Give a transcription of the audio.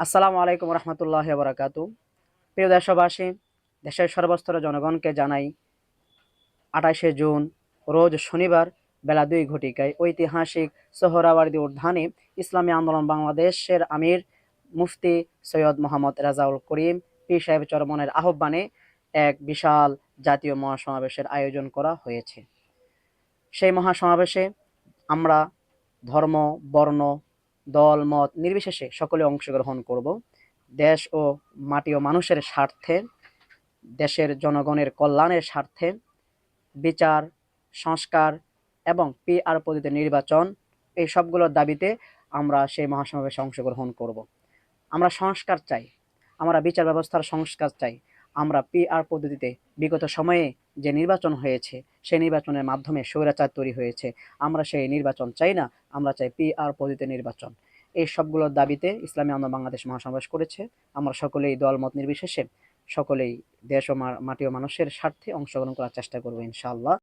আসসালামু আলাইকুম রহমতুল্লাহ বরাকাতু প্রিয় দেশবাসী, দেশের সর্বস্তরের জনগণকে জানাই, আঠাশে জুন, রোজ শনিবার, বেলা দুই ঘটিকায় ঐতিহাসিক সোহরাওয়ার্দী উদ্যানে ইসলামী আন্দোলন বাংলাদেশের আমির মুফতি সৈয়দ মোহাম্মদ রাজাউল করিম পি সাহেব চরমনের আহ্বানে এক বিশাল জাতীয় মহাসমাবেশের আয়োজন করা হয়েছে। সেই মহাসমাবেশে আমরা ধর্ম, বর্ণ দল, মত নির্বিশেষে সকলে অংশগ্রহণ করব। দেশ ও মাটি ও মানুষের স্বার্থে, দেশের জনগণের কল্যাণের স্বার্থে বিচার, সংস্কার এবং পিআর পদ্ধতিতে নির্বাচন, এই সবগুলোর দাবিতে আমরা সেই মহাসমাবেশে অংশগ্রহণ করব। আমরা সংস্কার চাই, আমরা বিচার ব্যবস্থার সংস্কার চাই আমরা পিআর পদ্ধতিতে বিগত সময়ে যে নির্বাচন হয়েছে, সেই নির্বাচনের মাধ্যমে স্বৈরাচার তৈরি হয়েছে। আমরা সেই নির্বাচন চাই না, আমরা চাই পিআর পদ্ধতিতে নির্বাচন। এই সবগুলোর দাবিতে ইসলামী আন্দোলন বাংলাদেশ মহাসমাবেশ করেছে। আমরা সকলেই দলমত নির্বিশেষে, সকলেই দেশ ও মাটি ও মানুষের স্বার্থে অংশগ্রহণ করার চেষ্টা করব ইনশাআল্লাহ।